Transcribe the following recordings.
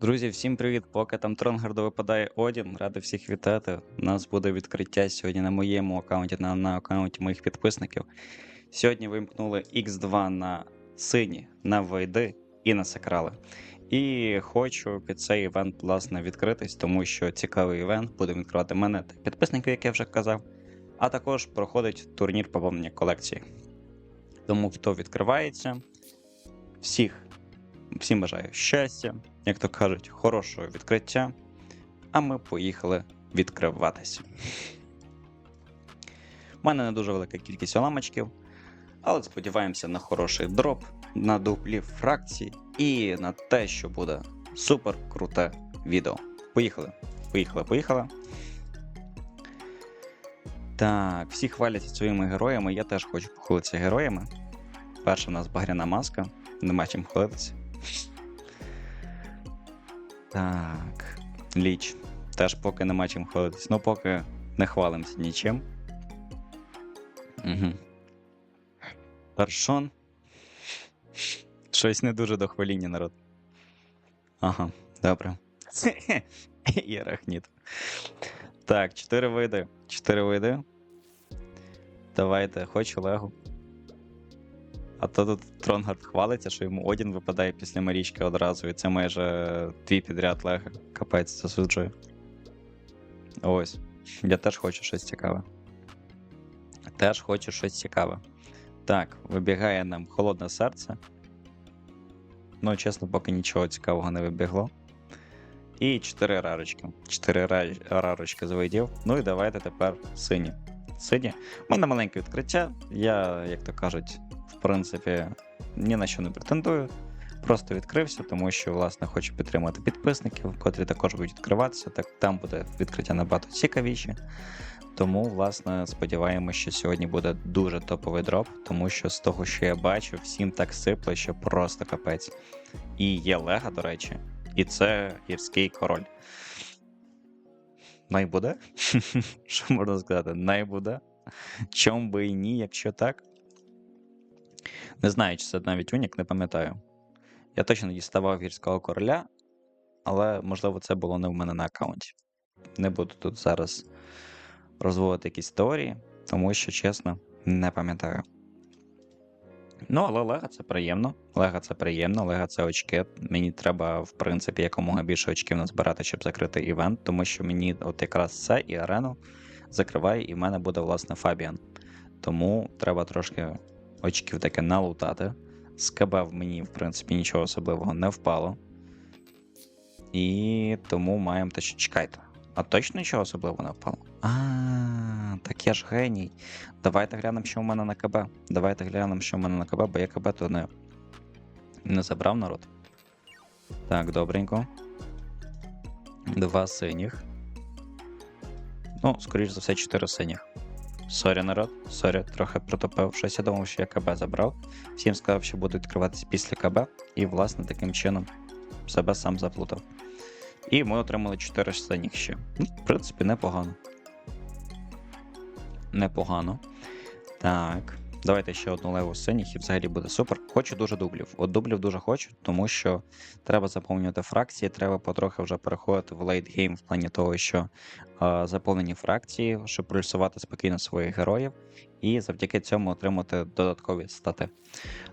Друзі, всім привіт! Поки там Тронгарду випадає Одін, радий всіх вітати. У нас буде відкриття сьогодні на моєму аккаунті, на, на аккаунті моїх підписників. Сьогодні вимкнули X2 на сині, на войди і на сакрали. І хочу під цей івент, власне, відкритись, тому що цікавий івент буде відкривати мене та підписників, як я вже казав. А також проходить турнір поповнення колекції. Тому хто відкривається, всіх, всім бажаю щастя, як то кажуть, хорошого відкриття. А ми поїхали відкриватися. У мене не дуже велика кількість уламочків, але сподіваємося на хороший дроп, на дуплі фракцій і на те, що буде супер круте відео. Поїхали. Поїхали, поїхали. Так, всі хваляться своїми героями. Я теж хочу похвалитися героями. Перша у нас багряна маска, нема чим хвалитися. Так, ліч. Теж поки нема чим хвалитись. Ну, поки не хвалимося нічим. Угу. Першон. Щось не дуже до хваління, народ. Ага, добре. І. Так, чотири види. Чотири види. Давайте, хочу Легу. А то тут Тронгард хвалиться, що йому Одін випадає після Марічки одразу, і це майже дві підряд леги. Капець засуджує. Ось. Я теж хочу щось цікаве. Теж хочу щось цікаве. Так, вибігає нам холодне серце. Ну, чесно, поки нічого цікавого не вибігло. І 4 рарочки. 4 рарочки з. Ну і давайте тепер сині. Сині. У мене маленьке відкриття. Я, як то кажуть, в принципі, ні на що не претендую. Просто відкрився, тому що, власне, хочу підтримати підписників, котрі також будуть відкриватися. Так там буде відкриття набагато цікавіше. Тому, власне, сподіваємося, що сьогодні буде дуже топовий дроп, тому що з того, що я бачу, всім так сипле, що просто капець. І є Лега, до речі, і це гірський король. Найбуде? Що можна сказати? Найбуде? Чом би і ні, якщо так. Не знаю, чи це навіть унік, не пам'ятаю. Я точно діставав гірського короля, але можливо це було не в мене на аккаунті. Не буду тут зараз розводити якісь теорії, тому що, чесно, не пам'ятаю. Ну, але Лега це приємно. Лега це приємно, Лега це очки. Мені треба, в принципі, якомога більше очків назбирати, щоб закрити івент, тому що мені от якраз це і арену закриває, і в мене буде, власне, Фабіан. Тому треба трошки очків таке налутати. З КБ в мені, в принципі, нічого особливого не впало. І тому маємо те, що чекайте. А точно нічого особливого не впало? А, так я ж геній. Давайте глянемо, що в мене на КБ. Давайте глянемо, що в мене на КБ, бо я КБ то не, не забрав народ. Так, добренько. Два синіх. Ну, скоріш за все, чотири синіх. Сорі, народ, сорі, трохи протопив. Щось я думав, що я КБ забрав. Всім сказав, що буду відкриватися після КБ, і, власне, таким чином себе сам заплутав. І ми отримали 4 синіх ще. Ну, в принципі, непогано. Непогано. Так. Давайте ще одну леву синіх і взагалі буде супер. Хочу дуже дублів. От дублів дуже хочу, тому що треба заповнювати фракції, треба потрохи вже переходити в лейтгейм в плані того, що е, заповнені фракції, щоб прорисувати спокійно своїх героїв, і завдяки цьому отримати додаткові стати.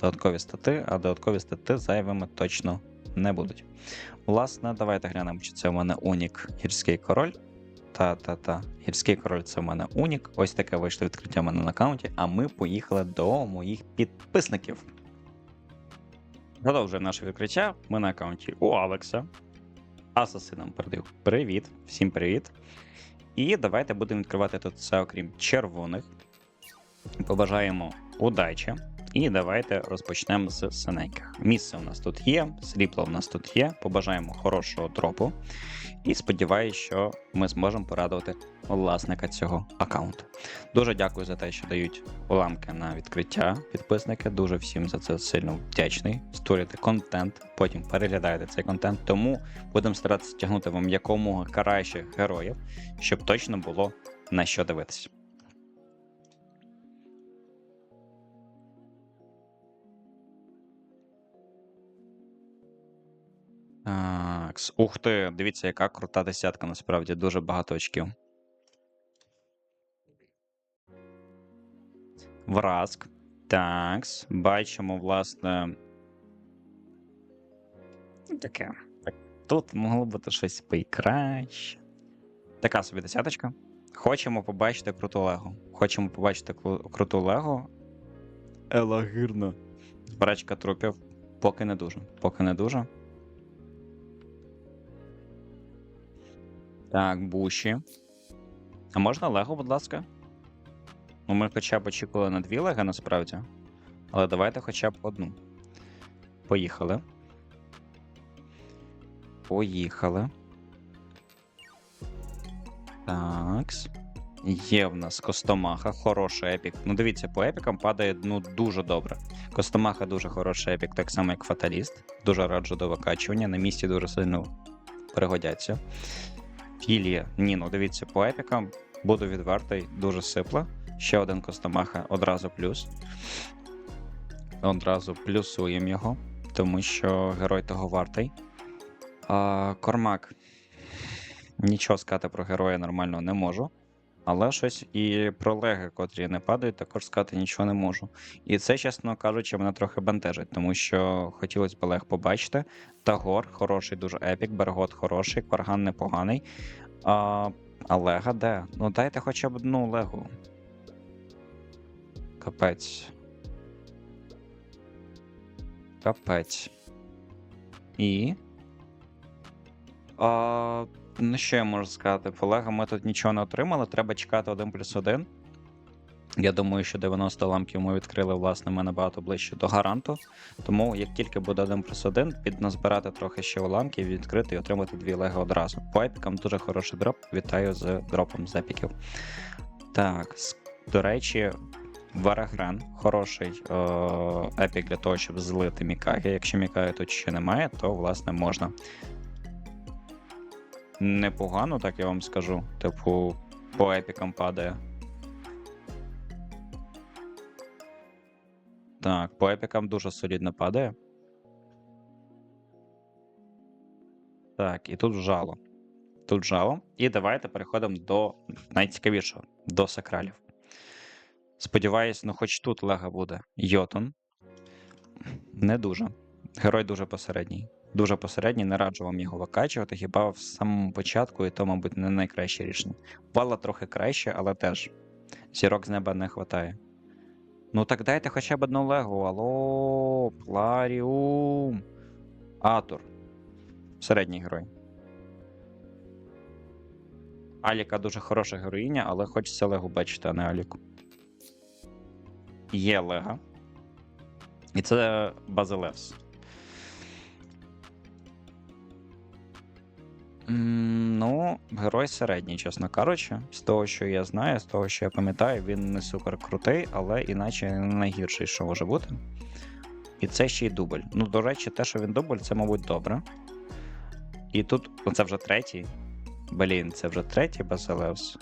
Додаткові стати, а додаткові стати зайвими точно не будуть. Власне, давайте глянемо, чи це у мене Унік гірський король. Та-та-та. Гірський король це в мене Унік. Ось таке вийшло відкриття в мене на аккаунті, а ми поїхали до моїх підписників. Продовжуємо наше відкриття. Ми на аккаунті у Алекса. Асасинам передаю привіт. Всім привіт. І давайте будемо відкривати тут все, окрім червоних. Побажаємо удачі. І давайте розпочнемо з синеньких. Місце у нас тут є, срібло у нас тут є. Побажаємо хорошого дропу. І сподіваюся, що ми зможемо порадувати власника цього аккаунту. Дуже дякую за те, що дають уламки на відкриття. Підписники. Дуже всім за це сильно вдячний. Створюйте контент, потім переглядаєте цей контент. Тому будемо старатися тягнути вам якомога кращих героїв, щоб точно було на що дивитися. Так, Так, ух ти, дивіться, яка крута десятка, насправді, дуже багато очків. Вразк. Такс. Бачимо, власне. ну, Таке. Так, тут могло бути щось покраще. Така собі десяточка. Хочемо побачити круту Лего. Хочемо побачити круту Лего. Елагірно. Збирачка трупів. Поки не дуже. Поки не дуже. Так, буші. А можна Лего, будь ласка? Ну, ми хоча б очікували на дві лего насправді. Але давайте хоча б одну. Поїхали. Поїхали. Такс. Є в нас Костомаха, хороший епік. Ну, дивіться, по епікам падає ну, дуже добре. Костомаха дуже хороший епік, так само як Фаталіст. Дуже раджу до викачування. На місці дуже сильно пригодяться. Філія. Ні, ну дивіться, по епікам буду відвертий, дуже сипла. Ще один Костомаха одразу плюс. Одразу плюсуємо його, тому що герой того вартий. А, Кормак. Нічого сказати про героя нормально не можу. Але щось і про леги, котрі не падають, також сказати нічого не можу. І це, чесно кажучи, мене трохи бентежить, тому що хотілося б лег побачити. Тагор хороший, дуже епік, Бергот хороший, Кварган непоганий. А, а Лега де? Ну дайте хоча б одну легу. Капець. Капець. І. А, ну, що я можу сказати? По ми тут нічого не отримали. Треба чекати 1 плюс 1. Я думаю, що 90 ламків ми відкрили, власне, ми набагато ближче до гаранту. Тому, як тільки буде 1 плюс 1, підназбирати трохи ще уламків, відкрити і отримати дві лего одразу. По епікам дуже хороший дроп. Вітаю з дропом з епіків. Так, до речі, Варагрен хороший е- епік для того, щоб злити Мікаги. Якщо Мікаги тут ще немає, то власне можна. Непогано, так я вам скажу. Типу, по епікам падає. Так, по епікам дуже солідно падає. Так, і тут жало. Тут жало. І давайте переходимо до найцікавішого до сакралів. Сподіваюсь, ну хоч тут лега буде. Йотун. Не дуже. Герой дуже посередній. Дуже посередній, не раджу вам його викачувати, хіба в самому початку, і то, мабуть, не найкраще рішення. Вала трохи краще, але теж зірок з неба не вистачає. Ну так дайте хоча б одну легу. Алло, Пларіум. Атур. Середній герой. Аліка дуже хороша героїня, але хочеться Легу бачити, а не Аліку. Є Лега. І це Базилевс. Ну, герой середній, чесно кажучи. З того, що я знаю, з того, що я пам'ятаю, він не супер крутий, але іначе не найгірший, що може бути. І це ще й дубль. Ну, до речі, те, що він дубль, це, мабуть, добре. І тут, ну, це вже третій. Блін, це вже третій Базилевс.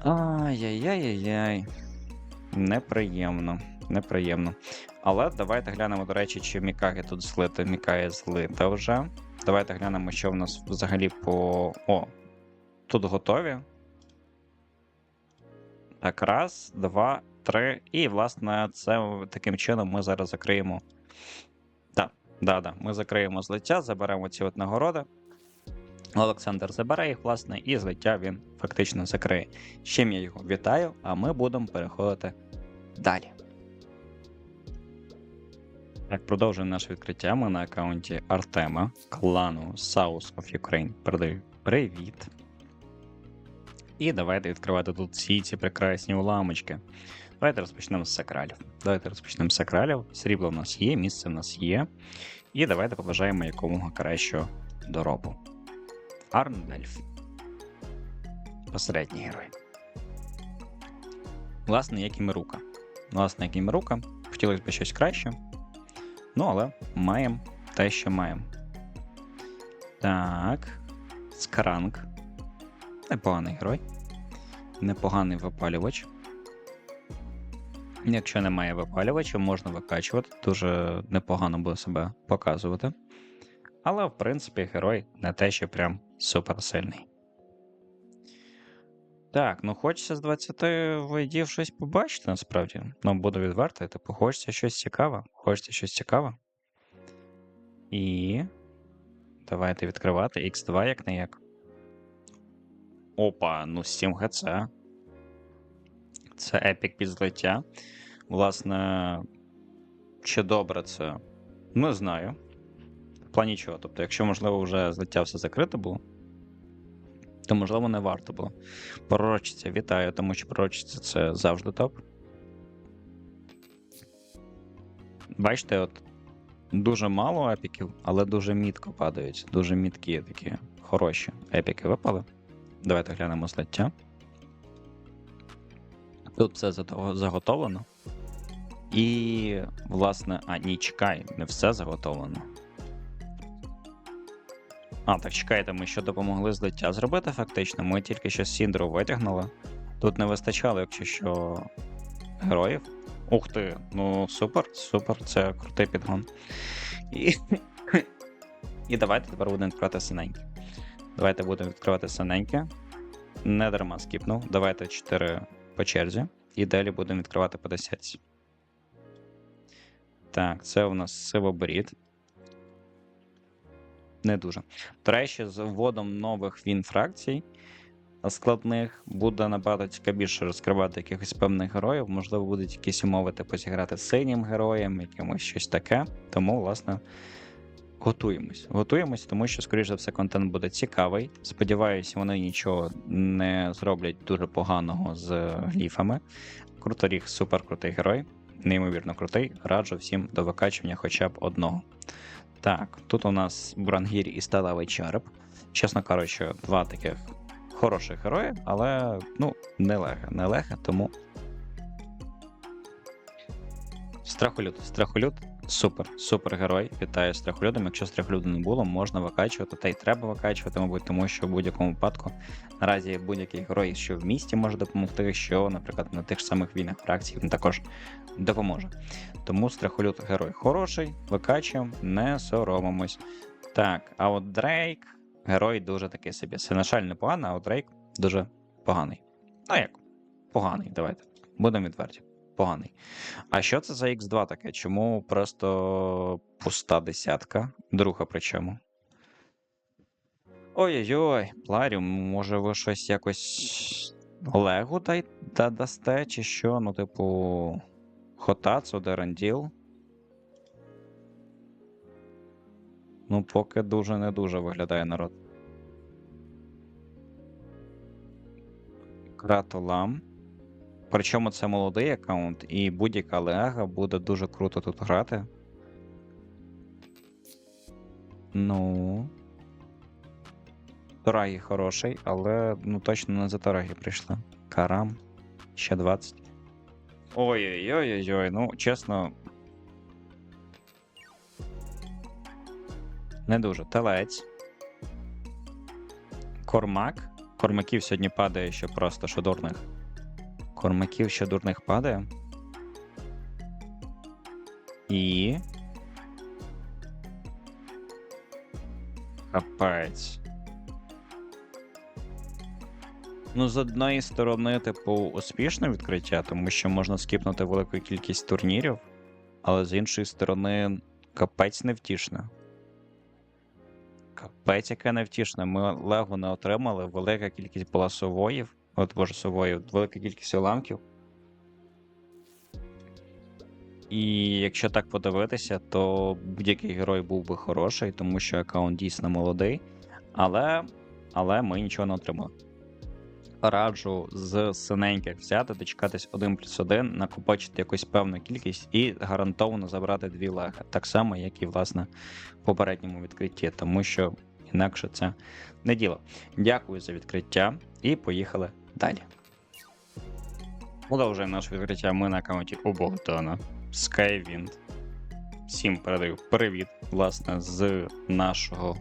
Ай-яй-яй-яй. Неприємно. Неприємно. Але давайте глянемо, до речі, чи Мікаги тут злити. Мікає злита вже. Давайте глянемо, що в нас взагалі по. О, тут готові. Так, раз, два, три. І, власне, це таким чином ми зараз закриємо. Так, да, да, ми закриємо злиття, заберемо ці от нагороди. Олександр забере їх, власне, і злиття він фактично закриє. З чим я його вітаю, а ми будемо переходити далі. Так, продовжуємо наше відкриття. Ми на аккаунті Артема, клану South of Ukraine. Передаю привіт. І давайте відкривати тут всі ці прекрасні уламочки. Давайте розпочнемо з сакралів. Давайте розпочнемо з сакралів. Срібло в нас є, місце в нас є. І давайте побажаємо якомога кращого доробу. Арндельф. Посередній герой. Власне, як і Мирука. Власне, як і Мирука. Хотілося б щось краще. Ну, але маємо те, що маємо. Так. Скранк. Непоганий герой. Непоганий випалювач. Якщо немає випалювача, можна викачувати. Дуже непогано буде себе показувати. Але, в принципі, герой не те, що прям суперсильний. Так, ну хочеться з 20 видів щось побачити насправді. Ну, буду відвертий, типу, хочеться щось цікаве. Хочеться щось цікаве. І. Давайте відкривати X2 як не як. Опа, ну 7 ГЦ. Це епік під злиття. Власне, чи добре це? Не знаю. В плані чого. Тобто, якщо, можливо, вже злиття все закрите було, то можливо не варто було. Пророчиця, вітаю, тому що пророчиця це завжди топ. Бачите, от дуже мало епіків, але дуже мітко падають. Дуже міткі такі хороші епіки випали. Давайте глянемо злиття. Тут все заготовлено. І, власне, а, ні, чекай, не все заготовлено. А, так чекайте, ми що допомогли злиття зробити фактично. Ми тільки що Сіндру витягнули. Тут не вистачало, якщо що, героїв. Ух ти, ну супер, супер, це крутий підгон. І, і давайте тепер будемо відкривати синеньке. Давайте будемо відкривати синеньке. Не дарма скіпнув. Давайте 4 по черзі. І далі будемо відкривати по 10. Так, це у нас сивоборід. Не дуже. До речі, з вводом нових він фракцій складних буде набагато цікавіше розкривати якихось певних героїв. Можливо, будуть якісь умови, типу зіграти синім героєм, якимось щось таке. Тому, власне, готуємось. Готуємось, тому що, скоріш за все, контент буде цікавий. Сподіваюся, вони нічого не зроблять дуже поганого з гліфами. Круторіг, супер крутий герой, неймовірно крутий. Раджу всім до викачування хоча б одного. Так, тут у нас Брангір і сталевий череп. Чесно кажучи, два таких хороших герої, але ну, не леге, не леге, тому. Страхолюд. Страхолюд супер, супер герой. Вітаю страхолюдом. Якщо страхолюду не було, можна викачувати, та й треба викачувати, мабуть, тому що в будь-якому випадку наразі будь-який герой, що в місті може допомогти, що, наприклад, на тих самих війнах фракцій він також допоможе. Тому страхолюд герой хороший, викачуємо, не соромимось. Так, а от Дрейк герой дуже такий собі. Сенешаль непоганий, а от Дрейк дуже поганий. Ну як? Поганий, давайте. Будемо відверті. Поганий. А що це за X2 таке? Чому просто пуста десятка? Друга причому. Ой-ой-ой, Пларіум, може ви щось якось Легу да, дасте, чи що? Ну, типу. Хотацу, Деранділ. Ну, поки дуже не дуже виглядає народ. Кратолам. Причому це молодий аккаунт, і будь-яка лега буде дуже круто тут грати. Ну. Торагі хороший, але ну точно не за Торагі прийшли. Карам. Ще 20. Ой-ой-ой-ой, ну, чесно. Не дуже. Телець. Кормак. Кормаків сьогодні падає ще просто що дурних. Кормаків ще дурних падає. І. Капець. Ну, з одної сторони, типу, успішне відкриття, тому що можна скіпнути велику кількість турнірів, але з іншої сторони, капець невтішне. Капець, яке невтішне. Ми лего не отримали, велика кількість була совоїв, от боже, совоїв, велика кількість уламків. І якщо так подивитися, то будь-який герой був би хороший, тому що аккаунт дійсно молодий, але, але ми нічого не отримали раджу з синеньких взяти, дочекатись 1 плюс 1, накопичити якусь певну кількість і гарантовано забрати дві леги. Так само, як і власне в попередньому відкритті, тому що інакше це не діло. Дякую за відкриття і поїхали далі. Продовжуємо наше відкриття. Ми на аккаунті у Богдана Skywind. Всім передаю привіт, власне, з нашого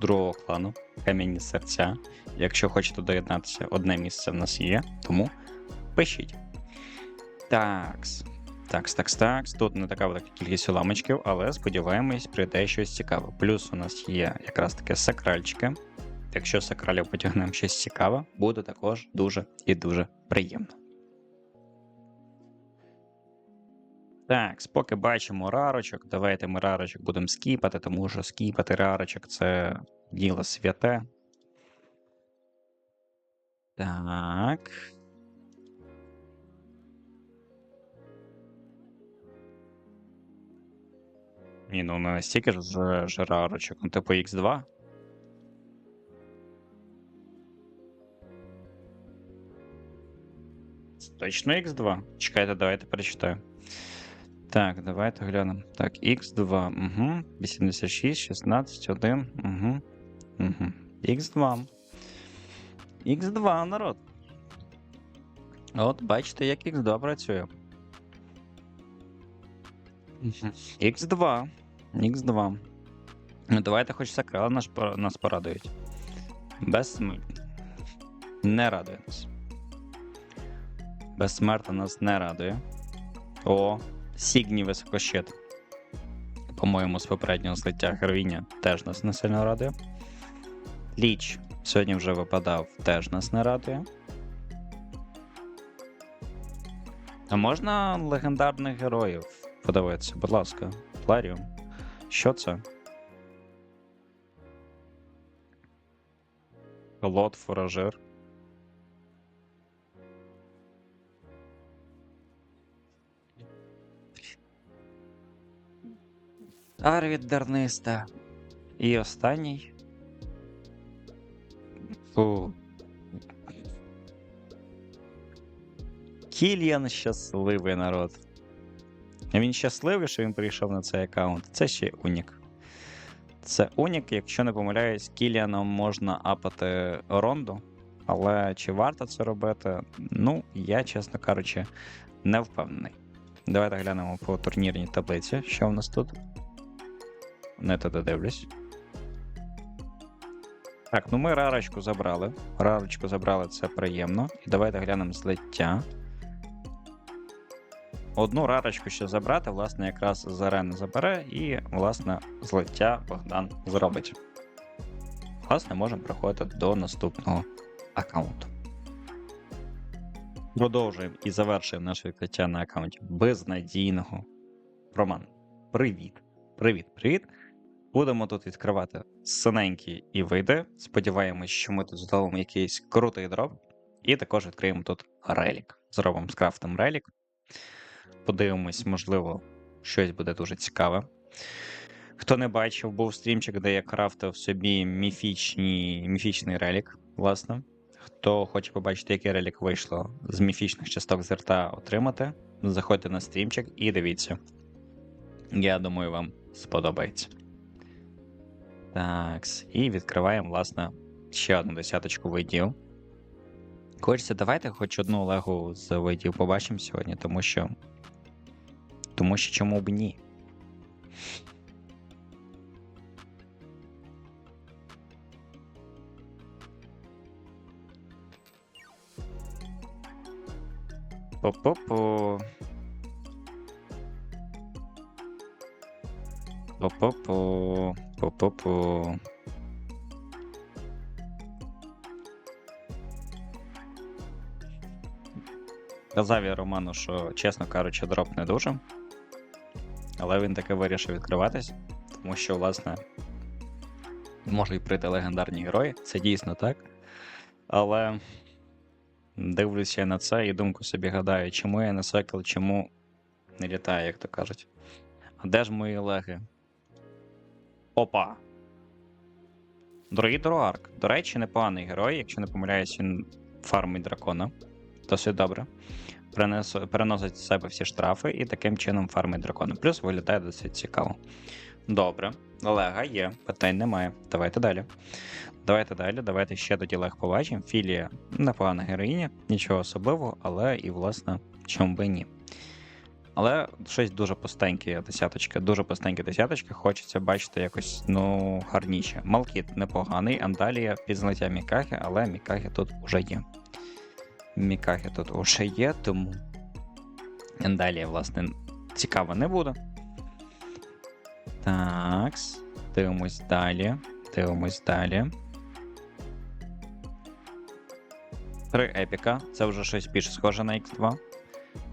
другого клану Кам'яні серця. Якщо хочете доєднатися, одне місце в нас є, тому пишіть. Такс. Такс, такс, такс. Тут не така велика кількість уламочків, але сподіваємось, прийде щось цікаве. Плюс у нас є якраз таке сакральчики. Якщо сакралів потягнемо щось цікаве, буде також дуже і дуже приємно. Так, поки бачимо рарочок, давайте ми рарочок будемо скіпати, тому що скіпати рарочок це діло святе. Так. Ні, ну настільки ж ж рарочок, ну типу X2. Точно X2? Чекайте, давайте перечитаю. Так, давайте глянемо. Так, X2. Угу. 86, 16, 1. Угу. Угу. X2. X2, народ. От, бачите, як X2 працює. Мгм. X2. X2. Ну, давайте хоч сакрали нас порадують. Безсмертний. Не радує нас. Безсмертна нас не радує. О, Сігні високощит. По-моєму, з попереднього злиття героїня теж нас не сильно радує. Ліч сьогодні вже випадав, теж нас не радує. А можна легендарних героїв подивитися, будь ласка, Ларіум. Що це? Лот фуражир. Арвід Дерниста. І останній. Фу. Кіліан щасливий народ. Він щасливий, що він прийшов на цей аккаунт. Це ще Унік. Це Унік, якщо не помиляюсь, Кіліаном можна апати ронду. Але чи варто це робити? Ну, я, чесно кажучи, не впевнений. Давайте глянемо по турнірній таблиці, що в нас тут. Не туди дивлюсь. Так, ну ми рарочку забрали. Рарочку забрали, це приємно. І давайте глянемо злиття. Одну рарочку ще забрати, власне, якраз Зарена забере, і, власне, злиття Богдан зробить. Власне, можемо приходити до наступного аккаунту. Продовжуємо і завершуємо наше відкриття на аккаунті безнадійного. Роман, привіт! Привіт, привіт! Будемо тут відкривати синенькі і види. Сподіваємось, що ми тут зробимо якийсь крутий дроп. І також відкриємо тут релік. Зробимо скрафтом релік. Подивимось, можливо, щось буде дуже цікаве. Хто не бачив, був стрімчик, де я крафтив собі міфічні, міфічний релік, власне. Хто хоче побачити, який релік вийшло з міфічних часток зерта отримати, заходьте на стрімчик і дивіться. Я думаю, вам сподобається. Так, і відкриваємо, власне, ще одну десяточку видів. Хочеться, давайте хоч одну легу з видів побачимо сьогодні, тому що. Тому що чому б ні? По-по-по. По-по-по. По-по-по. Казав я Роману, що, чесно кажучи, дроп не дуже. Але він таки вирішив відкриватись, тому що, власне, можуть прийти легендарні герої, це дійсно так. Але дивлюся я на це і думку собі гадаю, чому я не секл, чому не літає, як то кажуть. А де ж мої леги? Опа! Дорогий Дроарк. До речі, непоганий герой, якщо не помиляюсь, він фармить дракона. Досить добре. Перенес- переносить з себе всі штрафи і таким чином фармить дракона. Плюс виглядає досить цікаво. Добре. Лега є, питань немає. Давайте далі. Давайте далі, давайте ще тоді лег побачимо. Філія непогана героїня, нічого особливого, але і, власне, чому би ні. Але щось дуже пустеньке десяточка, дуже пустеньке десяточка, хочеться бачити якось ну, гарніше. Малкіт непоганий, Андалія під злиття Мікахи, але Мікахи тут уже є. Мікахи тут уже є, тому Далі, власне, цікаво не буде. Так. Дивимось далі. Дивимось далі. Три епіка. Це вже щось більш схоже на X2.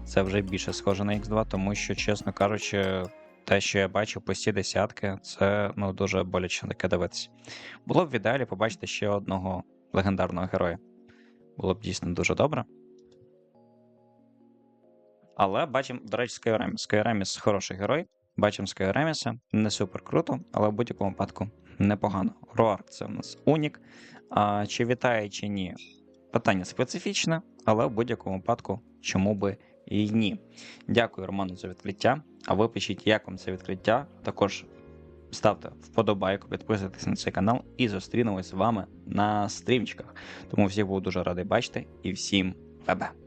Це вже більше схоже на X2, тому що, чесно кажучи, те, що я бачив по всі десятки, це ну, дуже боляче таке дивитися. Було б в ідеалі побачити ще одного легендарного героя. Було б дійсно дуже добре. Але бачимо, до речі, Скайреміс. Скайреміс хороший герой. Бачимо Скайреміса. Не супер круто, але в будь-якому випадку непогано. Роар це в нас Унік. А, чи вітає, чи ні? Питання специфічне, але в будь-якому випадку, чому би ні. Дякую, Роману, за відкриття. А ви пишіть, як вам це відкриття. Також ставте вподобайку, підписуйтесь на цей канал і зустрінемось з вами на стрімчиках. Тому всіх буду дуже радий бачити і всім бе-бе.